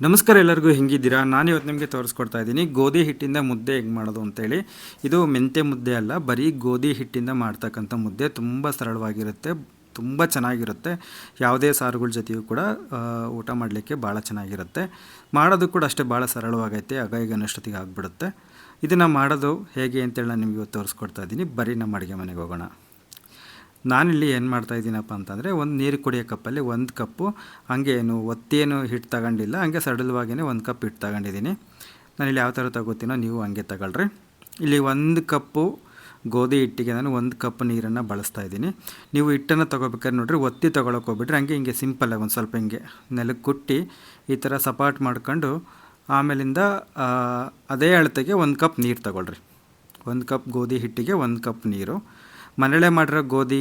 ನಮಸ್ಕಾರ ಎಲ್ಲರಿಗೂ, ಹೆಂಗಿದ್ದೀರಾ? ನಾನು ಇವತ್ತು ನಿಮಗೆ ತೋರಿಸ್ಕೊಡ್ತಾ ಇದ್ದೀನಿ, ಗೋಧಿ ಹಿಟ್ಟಿಂದ ಮುದ್ದೆ ಹೇಗೆ ಮಾಡೋದು ಅಂತೇಳಿ. ಇದು ಮೆಂತ್ಯ ಮುದ್ದೆ ಅಲ್ಲ, ಬರೀ ಗೋಧಿ ಹಿಟ್ಟಿಂದ ಮಾಡ್ತಕ್ಕಂಥ ಮುದ್ದೆ. ತುಂಬ ಸರಳವಾಗಿರುತ್ತೆ, ತುಂಬ ಚೆನ್ನಾಗಿರುತ್ತೆ. ಯಾವುದೇ ಸಾರುಗಳ ಜೊತೆಯೂ ಕೂಡ ಊಟ ಮಾಡಲಿಕ್ಕೆ ಭಾಳ ಚೆನ್ನಾಗಿರುತ್ತೆ. ಮಾಡೋದು ಕೂಡ ಅಷ್ಟೇ ಭಾಳ ಸರಳವಾಗೈತೆ ಆಗ ಈಗ ಆಗಿಬಿಡುತ್ತೆ. ಇದನ್ನು ಮಾಡೋದು ಹೇಗೆ ಅಂತೇಳಿ ನಾನು ನಿಮಗೆ ತೋರಿಸ್ಕೊಡ್ತಾ ಇದ್ದೀನಿ. ಬರೀ ನಮ್ಮ ಅಡುಗೆ ಮನೆಗೆ ಹೋಗೋಣ. ನಾನಿಲ್ಲಿ ಏನು ಮಾಡ್ತಾ ಇದ್ದೀನಪ್ಪ ಅಂತಂದರೆ, ಒಂದು ನೀರು ಕುಡಿಯೋ ಕಪ್ಪಲ್ಲಿ ಒಂದು ಕಪ್ಪು ಹಂಗೆ ಏನು ಒತ್ತೇನು ಹಿಟ್ಟು ತಗೊಂಡಿಲ್ಲ, ಹಂಗೆ ಸಡಲವಾಗಿಯೇ ಒಂದು ಕಪ್ ಹಿಟ್ಟು ತಗೊಂಡಿದ್ದೀನಿ. ನಾನಿಲ್ಲಿ ಯಾವ ಥರ ತಗೋತೀನೋ ನೀವು ಹಂಗೆ ತಗೊಳ್ರಿ. ಇಲ್ಲಿ ಒಂದು ಕಪ್ಪು ಗೋಧಿ ಹಿಟ್ಟಿಗೆ ನಾನು ಒಂದು ಕಪ್ ನೀರನ್ನು ಬಳಸ್ತಾ ಇದ್ದೀನಿ. ನೀವು ಹಿಟ್ಟನ್ನು ತೊಗೋಬೇಕಾದ್ರೆ ನೋಡಿರಿ, ಒತ್ತಿ ತೊಗೊಳಕ್ಕೆ ಹೋಗ್ಬಿಟ್ರೆ ಹಂಗೆ ಹಿಂಗೆ ಸಿಂಪಲ್ಲಾಗಿ ಒಂದು ಸ್ವಲ್ಪ ಹಿಂಗೆ ನೆಲಕ್ಕೆ ಕುಟ್ಟಿ ಈ ಥರ ಸಪಾಟ್ ಮಾಡ್ಕೊಂಡು ಆಮೇಲಿಂದ ಅದೇ ಅಳತೆಗೆ ಒಂದು ಕಪ್ ನೀರು ತಗೊಳ್ರಿ. ಒಂದು ಕಪ್ ಗೋಧಿ ಹಿಟ್ಟಿಗೆ ಒಂದು ಕಪ್ ನೀರು. ಮನೇಲೆ ಮಾಡಿರೋ ಗೋಧಿ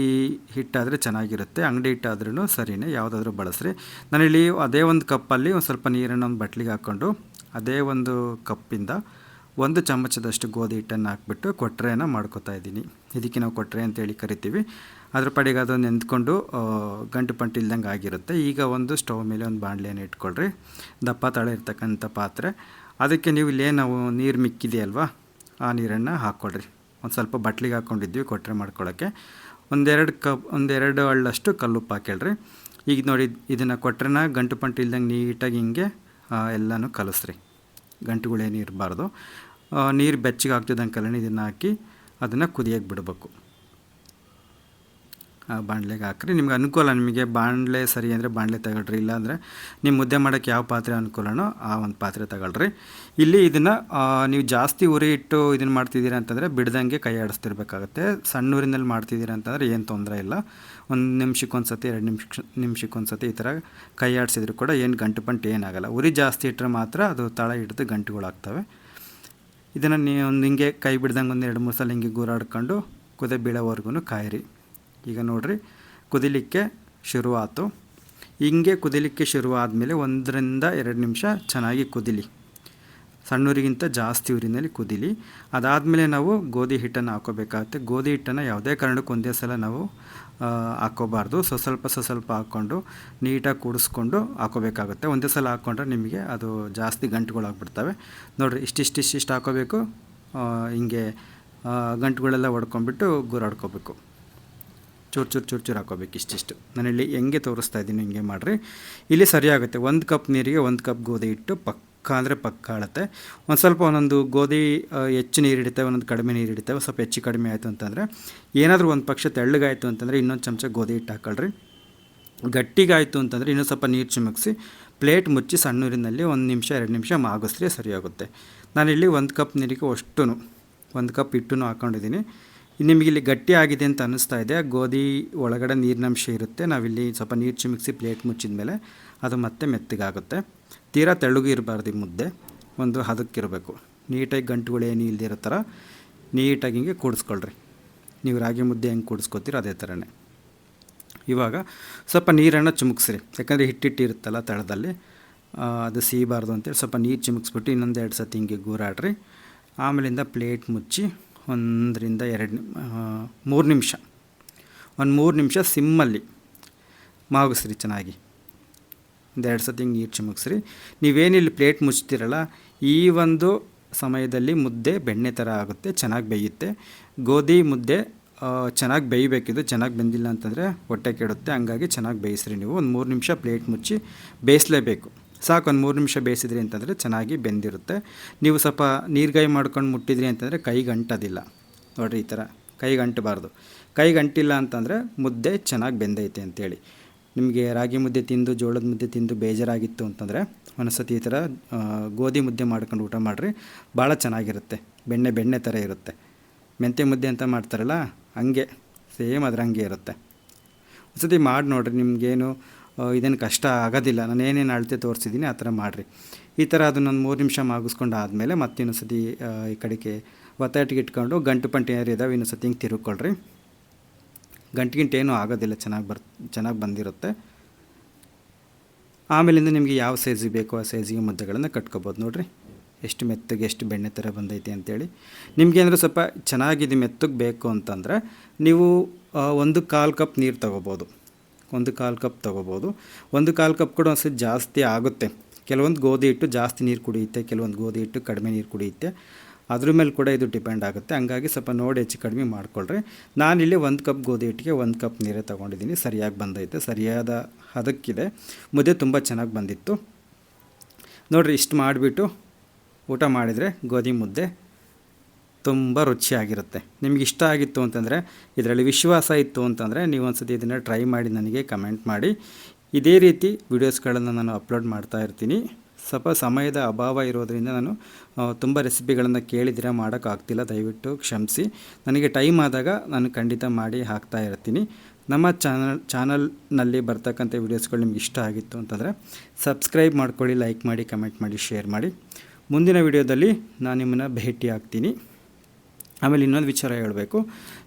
ಹಿಟ್ಟಾದರೆ ಚೆನ್ನಾಗಿರುತ್ತೆ, ಅಂಗಡಿ ಹಿಟ್ಟಾದ್ರೂ ಸರಿನೇ, ಯಾವುದಾದ್ರೂ ಬಳಸ್ರಿ. ನಾನಿಲ್ಲಿ ಅದೇ ಒಂದು ಕಪ್ಪಲ್ಲಿ ಒಂದು ಸ್ವಲ್ಪ ನೀರನ್ನು ಒಂದು ಬಟ್ಲಿಗೆ ಹಾಕ್ಕೊಂಡು ಅದೇ ಒಂದು ಕಪ್ಪಿಂದ ಒಂದು ಚಮಚದಷ್ಟು ಗೋಧಿ ಹಿಟ್ಟನ್ನು ಹಾಕ್ಬಿಟ್ಟು ಕೊಟ್ರೆನ ಮಾಡ್ಕೊತಾ ಇದ್ದೀನಿ. ಇದಕ್ಕೆ ನಾವು ಕೊಟ್ರೆ ಅಂತೇಳಿ ಕರಿತೀವಿ. ಅದ್ರ ಪಡೆಗೆ ಅದು ನೆಂದ್ಕೊಂಡು ಗಂಟು ಪಂಟು ಇಲ್ದಂಗೆ ಆಗಿರುತ್ತೆ. ಈಗ ಒಂದು ಸ್ಟವ್ ಮೇಲೆ ಒಂದು ಬಾಣಲೆಯನ್ನು ಇಟ್ಕೊಳ್ರಿ. ದಪ್ಪ ತಳೆ ಇರ್ತಕ್ಕಂಥ ಪಾತ್ರೆ. ಅದಕ್ಕೆ ನೀವು ಇಲ್ಲೇ ನಾವು ನೀರು ಮಿಕ್ಕಿದೆಯಲ್ವಾ ಆ ನೀರನ್ನು ಹಾಕ್ಕೊಳ್ರಿ. ಒಂದು ಸ್ವಲ್ಪ ಬಟ್ಲಿಗೆ ಹಾಕ್ಕೊಂಡಿದ್ವಿ ಕೊಟ್ಟರೆ ಮಾಡ್ಕೊಳ್ಳೋಕ್ಕೆ ಒಂದೆರಡು ಕಪ್, ಒಂದೆರಡು ಹಳ್ಳಷ್ಟು ಕಲ್ಲುಪ್ಪು ಹಾಕೇಳ್ರಿ ಈಗ ನೋಡಿ, ಇದನ್ನು ಕೊಟ್ರೆನ ಗಂಟು ಪಂಟು ಇಲ್ದಂಗೆ ನೀಟಾಗಿ ಹಿಂಗೆ ಎಲ್ಲನೂ ಕಲಿಸ್ರಿ. ಗಂಟುಗಳೇನು ಇರಬಾರ್ದು. ನೀರು ಬೆಚ್ಚಗೆ ಆಗ್ತಿದ್ದಂಗೆ ಕಲನಿ ಇದನ್ನು ಹಾಕಿ ಅದನ್ನು ಕುದಿಯೋಕ್ಕೆ ಬಿಡಬೇಕು. ಬಾಣಲೆಗೆ ಹಾಕ್ರಿ. ನಿಮ್ಗೆ ಅನುಕೂಲ, ನಿಮಗೆ ಬಾಣಲೆ ಸರಿ ಅಂದರೆ ಬಾಣಲೆ ತಗೊಳ್ರಿ, ಇಲ್ಲಾಂದರೆ ನಿಮ್ಮ ಮುದ್ದೆ ಮಾಡೋಕ್ಕೆ ಯಾವ ಪಾತ್ರೆ ಅನುಕೂಲನೋ ಆ ಒಂದು ಪಾತ್ರೆ ತಗೊಳ್ರಿ. ಇಲ್ಲಿ ಇದನ್ನು ನೀವು ಜಾಸ್ತಿ ಉರಿ ಇಟ್ಟು ಇದನ್ನು ಮಾಡ್ತಿದ್ದೀರಾ ಅಂತಂದರೆ ಬಿಡ್ದಂಗೆ ಕೈ ಆಡಿಸ್ತಿರ್ಬೇಕಾಗತ್ತೆ. ಸಣ್ಣ ಊರಿನಲ್ಲಿ ಮಾಡ್ತಿದ್ದೀರಾ ಅಂತಂದರೆ ಏನು ತೊಂದರೆ ಇಲ್ಲ. ಒಂದು ನಿಮಿಷಕ್ಕೆ ಒಂದು ಸತಿ ಎರಡು ನಿಮಿಷ ನಿಮಿಷಕ್ಕೆ ಒಂದು ಸತಿ ಈ ಥರ ಕೈ ಆಡಿಸಿದ್ರು ಕೂಡ ಏನು ಗಂಟು ಪಂಟು ಏನಾಗಲ್ಲ. ಉರಿ ಜಾಸ್ತಿ ಇಟ್ಟರೆ ಮಾತ್ರ ಅದು ತಳ ಹಿಡಿದು ಗಂಟುಗಳಾಗ್ತವೆ ಇದನ್ನು ನೀವು ಒಂದು ಹಿಂಗೆ ಕೈ ಬಿಡ್ದಂಗೆ ಒಂದು ಎರಡು ಮೂರು ಸಲ ಹಿಂಗೆ ಗೂರಾಡ್ಕೊಂಡು ಕುದಿ ಬೀಳೋವರೆಗೂ ಕಾಯಿರಿ. ಈಗ ನೋಡಿರಿ, ಕುದಿಲಿಕ್ಕೆ ಶುರುವಾತು. ಹಿಂಗೆ ಕುದಿಲಿಕ್ಕೆ ಶುರು ಆದಮೇಲೆ ಒಂದರಿಂದ ಎರಡು ನಿಮಿಷ ಚೆನ್ನಾಗಿ ಕುದಿಲಿ. ಸಣ್ಣೂರಿಗಿಂತ ಜಾಸ್ತಿ ಊರಿನಲ್ಲಿ ಕುದಿಲಿ. ಅದಾದಮೇಲೆ ನಾವು ಗೋಧಿ ಹಿಟ್ಟನ್ನು ಹಾಕೋಬೇಕಾಗುತ್ತೆ. ಗೋಧಿ ಹಿಟ್ಟನ್ನು ಯಾವುದೇ ಕಾರಣಕ್ಕೂ ಒಂದೇ ಸಲ ನಾವು ಹಾಕೋಬಾರ್ದು. ಸೊ, ಸ್ವಲ್ಪ ಸೊ ಸ್ವಲ್ಪ ಹಾಕ್ಕೊಂಡು ನೀಟಾಗಿ ಕೂಡಿಸ್ಕೊಂಡು ಹಾಕೋಬೇಕಾಗುತ್ತೆ. ಒಂದೇ ಸಲ ಹಾಕ್ಕೊಂಡ್ರೆ ನಿಮಗೆ ಅದು ಜಾಸ್ತಿ ಗಂಟುಗಳಾಗ್ಬಿಡ್ತವೆ. ನೋಡಿರಿ, ಇಷ್ಟಿಷ್ಟಿಷ್ಟಿಷ್ಟು ಹಾಕೋಬೇಕು. ಹಿಂಗೆ ಗಂಟುಗಳೆಲ್ಲ ಹೊಡ್ಕೊಂಡ್ಬಿಟ್ಟು ಗೂರಾಡ್ಕೋಬೇಕು. ಚೂರು ಚೂರು ಚೂರು ಚೂರು ಹಾಕೋಬೇಕು ಇಷ್ಟಿಷ್ಟು ನಾನಿಲ್ಲಿ ಹೆಂಗೆ ತೋರಿಸ್ತಾ ಇದ್ದೀನಿ ಹಿಂಗೆ ಮಾಡಿರಿ. ಇಲ್ಲಿ ಸರಿಯಾಗುತ್ತೆ. ಒಂದು ಕಪ್ ನೀರಿಗೆ ಒಂದು ಕಪ್ ಗೋಧಿ ಇಟ್ಟು ಪಕ್ಕ ಅಂದರೆ ಪಕ್ಕ ಆಳುತ್ತೆ. ಒಂದು ಸ್ವಲ್ಪ ಒಂದೊಂದು ಗೋಧಿ ಹೆಚ್ಚು ನೀರು ಹಿಡಿತವೆ, ಒಂದೊಂದು ಕಡಿಮೆ ನೀರು ಹಿಡಿತವೆ ಸ್ವಲ್ಪ ಹೆಚ್ಚು ಕಡಿಮೆ ಆಯಿತು ಅಂತಂದರೆ ಏನಾದರೂ ಒಂದು ಪಕ್ಷ ತೆಳ್ಳಗಾಯಿತು ಅಂತಂದರೆ ಇನ್ನೊಂದು ಚಮಚ ಗೋಧಿ ಹಿಟ್ಟು ಹಾಕೊಳ್ರಿ. ಗಟ್ಟಿಗಾಯಿತು ಅಂತಂದರೆ ಇನ್ನೊಂದು ಸ್ವಲ್ಪ ನೀರು ಚಿಮುಕಿಸಿ ಪ್ಲೇಟ್ ಮುಚ್ಚಿ ಸಣ್ಣೂರಿನಲ್ಲಿ ಒಂದು ನಿಮಿಷ, ಎರಡು ನಿಮಿಷ ಮಾಗಿಸ್ರಿ ಸರಿಯಾಗುತ್ತೆ. ನಾನಿಲ್ಲಿ ಒಂದು ಕಪ್ ನೀರಿಗೆ ಅಷ್ಟು ಒಂದು ಕಪ್ ಹಿಟ್ಟು ಹಾಕ್ಕೊಂಡಿದ್ದೀನಿ ನಿಮಗೆ ಇಲ್ಲಿ ಗಟ್ಟಿ ಆಗಿದೆ ಅಂತ ಅನ್ನಿಸ್ತಾ ಇದೆ. ಗೋಧಿ ಒಳಗಡೆ ನೀರಿನಂಶ ಇರುತ್ತೆ. ನಾವಿಲ್ಲಿ ಸ್ವಲ್ಪ ನೀರು ಚಿಮಿಕ್ಸಿ ಪ್ಲೇಟ್ ಮುಚ್ಚಿದ ಮೇಲೆ ಅದು ಮತ್ತೆ ಮೆತ್ತಗಾಗುತ್ತೆ. ತೀರಾ ತೆಳ್ಳಗು ಇರಬಾರ್ದು ಈ ಮುದ್ದೆ. ಒಂದು ಹದಕ್ಕಿರಬೇಕು. ನೀಟಾಗಿ ಗಂಟುಗಳು ಏನು ಇಲ್ದಿರೋ ಥರ ನೀಟಾಗಿ ಹಿಂಗೆ ಕೂಡಿಸ್ಕೊಳ್ರಿ. ನೀವು ರಾಗಿ ಮುದ್ದೆ ಹೆಂಗೆ ಕೂಡಿಸ್ಕೊತೀರೋ ಅದೇ ಥರನೇ. ಇವಾಗ ಸ್ವಲ್ಪ ನೀರನ್ನು ಚಿಮುಕ್ಸ್ರಿ. ಯಾಕಂದರೆ ಹಿಟ್ಟಿಟ್ಟಿರುತ್ತಲ್ಲ ತಳದಲ್ಲಿ. ಅದು ಸೀಬಾರ್ದು ಅಂತೇಳಿ ಸ್ವಲ್ಪ ನೀರು ಚಿಮುಕ್ಸ್ಬಿಟ್ಟು ಇನ್ನೊಂದು ಎರಡು ಸತಿ ಹಿಂಗೆ ಗೂರಾಡ್ರಿ. ಆಮೇಲಿಂದ ಪ್ಲೇಟ್ ಮುಚ್ಚಿ ಒಂದರಿಂದ ಎರಡು ಮೂರು ನಿಮಿಷ. ಒಂದು ಮೂರು ನಿಮಿಷ ಸಿಮ್ಮಲ್ಲಿ ಮಾಗಿಸ್ರಿ ಚೆನ್ನಾಗಿ. ಒಂದು ಎರಡು ಸತಿ ಹಿಂಗೆ ನೀರು ಚಿಮುಕ್ಸ್ರಿ ನೀವೇನಿಲ್ಲಿ ಪ್ಲೇಟ್ ಮುಚ್ತೀರಲ್ಲ, ಈ ಒಂದು ಸಮಯದಲ್ಲಿ ಮುದ್ದೆ ಬೆಣ್ಣೆ ಥರ ಆಗುತ್ತೆ, ಚೆನ್ನಾಗಿ ಬೇಯುತ್ತೆ. ಗೋಧಿ ಮುದ್ದೆ ಚೆನ್ನಾಗಿ ಬೇಯಬೇಕಿದು, ಚೆನ್ನಾಗಿ ಬೆಂದಿಲ್ಲ ಅಂತಂದರೆ ಹೊಟ್ಟೆ ಕೆಡುತ್ತೆ, ಹಂಗಾಗಿ ಚೆನ್ನಾಗಿ ಬೇಯಿಸ್ರಿ ನೀವು. ಒಂದು ಮೂರು ನಿಮಿಷ ಪ್ಲೇಟ್ ಮುಚ್ಚಿ ಬೇಯಿಸಲೇಬೇಕು. ಸಾಕು ಒಂದು ಮೂರು ನಿಮಿಷ ಬೇಯಿಸಿದ್ರಿ ಅಂತಂದರೆ ಚೆನ್ನಾಗಿ ಬೆಂದಿರುತ್ತೆ. ನೀವು ಸ್ವಲ್ಪ ನೀರ್ಗಾಯಿ ಮಾಡ್ಕೊಂಡು ಮುಟ್ಟಿದ್ರಿ ಅಂತಂದರೆ ಕೈಗೆ ಅಂಟೋದಿಲ್ಲ ನೋಡಿರಿ ಈ ಥರ ಕೈಗೆ ಅಂಟಬಾರ್ದು ಕೈಗೆ ಅಂಟಿಲ್ಲ ಅಂತಂದರೆ ಮುದ್ದೆ ಚೆನ್ನಾಗಿ ಬೆಂದೈತೆ ಅಂತೇಳಿ. ನಿಮಗೆ ರಾಗಿ ಮುದ್ದೆ ತಿಂದು, ಜೋಳದ ಮುದ್ದೆ ತಿಂದು ಬೇಜಾರಾಗಿತ್ತು ಅಂತಂದರೆ ಒಂದ್ಸತಿ ಈ ಥರ ಗೋಧಿ ಮುದ್ದೆ ಮಾಡ್ಕೊಂಡು ಊಟ ಮಾಡಿರಿ. ಭಾಳ ಚೆನ್ನಾಗಿರುತ್ತೆ. ಬೆಣ್ಣೆ ಬೆಣ್ಣೆ ಥರ ಇರುತ್ತೆ. ಮೆಂತ್ಯ ಮುದ್ದೆ ಅಂತ ಮಾಡ್ತಾರಲ್ಲ, ಹಂಗೆ, ಸೇಮ್ ಅದ್ರ ಹಂಗೆ ಇರುತ್ತೆ. ಒಂದ್ಸತಿ ಮಾಡಿ ನೋಡಿರಿ ನಿಮಗೇನು ಇದೇನು ಕಷ್ಟ ಆಗೋದಿಲ್ಲ. ನಾನು ಏನೇನು ಅಳತೆ ತೋರಿಸಿದ್ದೀನಿ ಆ ಥರ ಮಾಡಿರಿ. ಈ ಥರ ನಾನು ಮೂರು ನಿಮಿಷ ಮಾಗಿಸ್ಕೊಂಡು ಆದಮೇಲೆ ಮತ್ತೆ ಸತಿ ಈ ಕಡೆಗೆ ಒತ್ತಾಟಿಗೆ ಇಟ್ಕೊಂಡು ಗಂಟು ಪಂಟು ಏನಾರು ಇದಾವೆ ಇನ್ನೊಂದ್ಸತಿ ಹಿಂಗೆ ತಿರುಗ್ಕೊಳ್ರಿ ಗಂಟು ಗಿಂಟು ಏನೂ ಆಗೋದಿಲ್ಲ, ಚೆನ್ನಾಗಿ ಬರ್, ಚೆನ್ನಾಗಿ ಬಂದಿರುತ್ತೆ. ಆಮೇಲಿಂದ ನಿಮಗೆ ಯಾವ ಸೈಜಿಗೆ ಬೇಕೋ ಆ ಸೈಜಿಗೆ ಮುದ್ದೆಗಳನ್ನು ಕಟ್ಕೋಬೋದು ನೋಡಿರಿ. ಎಷ್ಟು ಮೆತ್ತಗೆ ಎಷ್ಟು ಬೆಣ್ಣೆ ಥರ ಬಂದೈತೆ ಅಂತೇಳಿ. ಅಂದರೆ ಸ್ವಲ್ಪ ಚೆನ್ನಾಗಿದೆ ಮೆತ್ತಗೆ ಬೇಕು ಅಂತಂದರೆ ನೀವು ಒಂದು ಕಾಲು ಕಪ್ ನೀರು ತೊಗೋಬೋದು. ಒಂದು ಕಾಲು ಕಪ್ ತೊಗೋಬೋದು. ಒಂದು ಕಾಲು ಕಪ್ ಕೂಡ ಒಂದು ಜಾಸ್ತಿ ಆಗುತ್ತೆ. ಕೆಲವೊಂದು ಗೋಧಿ ಹಿಟ್ಟು ಜಾಸ್ತಿ ನೀರು ಕುಡಿಯುತ್ತೆ, ಕೆಲವೊಂದು ಗೋಧಿ ಹಿಟ್ಟು ಕಡಿಮೆ ನೀರು ಕುಡಿಯುತ್ತೆ. ಅದ್ರ ಮೇಲೆ ಕೂಡ ಇದು ಡಿಪೆಂಡ್ ಆಗುತ್ತೆ. ಹಂಗಾಗಿ ಸ್ವಲ್ಪ ನೋಡಿ ಹೆಚ್ಚು ಕಡಿಮೆ ಮಾಡಿಕೊಳ್ರಿ. ನಾನಿಲ್ಲಿ ಒಂದು ಕಪ್ ಗೋಧಿ ಹಿಟ್ಟಿಗೆ ಒಂದು ಕಪ್ ನೀರೇ ತೊಗೊಂಡಿದ್ದೀನಿ. ಸರಿಯಾಗಿ ಬಂದೈತೆ. ಸರಿಯಾದ ಹದಕ್ಕಿದೆ. ಮುದ್ದೆ ತುಂಬ ಚೆನ್ನಾಗಿ ಬಂದಿತ್ತು. ನೋಡಿರಿ ಇಷ್ಟು ಮಾಡಿಬಿಟ್ಟು ಊಟ ಮಾಡಿದರೆ ಗೋಧಿ ಮುದ್ದೆ ತುಂಬ ರುಚಿಯಾಗಿರುತ್ತೆ. ನಿಮ್ಗೆ ಇಷ್ಟ ಆಗಿತ್ತು ಅಂತಂದರೆ, ಇದರಲ್ಲಿ ವಿಶ್ವಾಸ ಇತ್ತು ಅಂತಂದರೆ, ನೀವು ಒಂದ್ಸತಿ ಇದನ್ನು ಟ್ರೈ ಮಾಡಿ, ನನಗೆ ಕಮೆಂಟ್ ಮಾಡಿ. ಇದೇ ರೀತಿ ವಿಡಿಯೋಸ್ಗಳನ್ನು ನಾನು ಅಪ್ಲೋಡ್ ಮಾಡ್ತಾ ಇರ್ತೀನಿ. ಸ್ವಲ್ಪ ಸಮಯದ ಅಭಾವ ಇರೋದರಿಂದ ನಾನು ತುಂಬ ರೆಸಿಪಿಗಳನ್ನು ಕೇಳಿದಿರ ಮಾಡೋಕ್ಕಾಗ್ತಿಲ್ಲ, ದಯವಿಟ್ಟು ಕ್ಷಮಿಸಿ. ನನಗೆ ಟೈಮ್ ಆದಾಗ ನಾನು ಖಂಡಿತ ಮಾಡಿ ಹಾಕ್ತಾ ಇರ್ತೀನಿ. ನಮ್ಮ ಚಾನಲ್, ಚಾನಲ್ನಲ್ಲಿ ಬರ್ತಕ್ಕಂಥ ವೀಡಿಯೋಸ್ಗಳು ನಿಮ್ಗೆ ಇಷ್ಟ ಆಗಿತ್ತು ಅಂತಂದರೆ, ಸಬ್ಸ್ಕ್ರೈಬ್ ಮಾಡ್ಕೊಳ್ಳಿ, ಲೈಕ್ ಮಾಡಿ, ಕಮೆಂಟ್ ಮಾಡಿ, ಶೇರ್ ಮಾಡಿ. ಮುಂದಿನ ವಿಡಿಯೋದಲ್ಲಿ ನಾನು ನಿಮ್ಮನ್ನು ಭೇಟಿ ಆಗ್ತೀನಿ ಆಮೇಲೆ ಇನ್ನೊಂದು ವಿಚಾರ ಹೇಳಬೇಕು.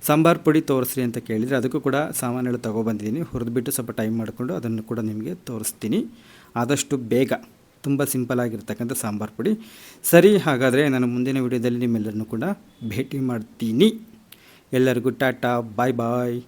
ಸಾಂಬಾರು ಪುಡಿ ತೋರಿಸ್ರಿ ಅಂತ ಕೇಳಿದರೆ ಅದಕ್ಕೂ ಕೂಡ ಸಾಮಾನುಗಳು ತೊಗೊಬಂದಿದ್ದೀನಿ. ಹುರಿದ್ಬಿಟ್ಟು ಸ್ವಲ್ಪ ಟೈಮ್ ಮಾಡಿಕೊಂಡು ಅದನ್ನು ಕೂಡ ನಿಮಗೆ ತೋರಿಸ್ತೀನಿ. ಆದಷ್ಟು ಬೇಗ, ತುಂಬ ಸಿಂಪಲ್ ಆಗಿರ್ತಕ್ಕಂಥ ಸಾಂಬಾರು ಪುಡಿ. ಸರಿ, ಹಾಗಾದರೆ ನಾನು ಮುಂದಿನ ವಿಡಿಯೋದಲ್ಲಿ ನಿಮ್ಮೆಲ್ಲರನ್ನೂ ಕೂಡ ಭೇಟಿ ಮಾಡ್ತೀನಿ. ಎಲ್ಲರಿಗೂ ಟಾಟಾ, ಬಾಯ್ ಬಾಯ್.